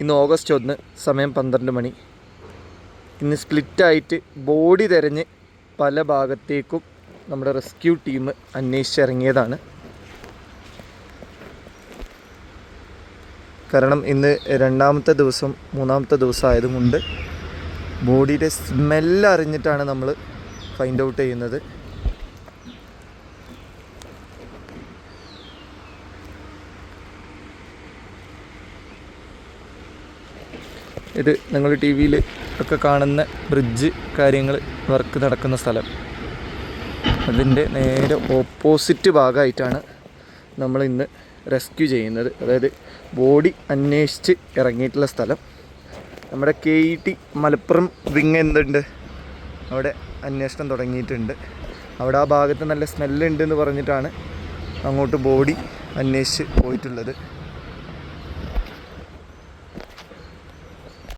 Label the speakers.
Speaker 1: ഇന്ന് ഓഗസ്റ്റ് ഒന്ന് സമയം പന്ത്രണ്ട് മണി. ഇന്ന് സ്പ്ലിറ്റായിട്ട് ബോഡി തിരഞ്ഞ് പല ഭാഗത്തേക്കും നമ്മുടെ റെസ്ക്യൂ ടീം അന്വേഷിച്ചിറങ്ങിയതാണ് കാരണം ഇന്ന് രണ്ടാമത്തെ ദിവസം മൂന്നാമത്തെ ദിവസം ആയതുകൊണ്ട് ബോഡിയുടെ സ്മെല്ല് അറിഞ്ഞിട്ടാണ് നമ്മൾ ഫൈൻഡ് ഔട്ട് ചെയ്യുന്നത്. ഇത് നിങ്ങൾ ടി വിയിൽ ഒക്കെ കാണുന്ന ബ്രിഡ്ജ് കാര്യങ്ങൾ വർക്ക് നടക്കുന്ന സ്ഥലം. അതിന്റെ നേരെ ഓപ്പോസിറ്റ് ഭാഗമായിട്ടാണ് നമ്മൾ ഇന്ന് റെസ്ക്യൂ ചെയ്യുന്നത്. അതായത് ബോഡി അന്വേഷിച്ച് ഇറങ്ങിയിട്ടുള്ള സ്ഥലം. നമ്മുടെ K E T Malappuram wing എന്തുണ്ട്? അവിടെ അന്വേഷണം തുടങ്ങിയിട്ടുണ്ട്. അവിടെ ആ ഭാഗത്ത് നല്ല സ്മെല്ലുണ്ടെന്ന് പറഞ്ഞിട്ടാണ് അങ്ങോട്ട് ബോഡി അന്വേഷിച്ച് പോയിട്ടുള്ളത്.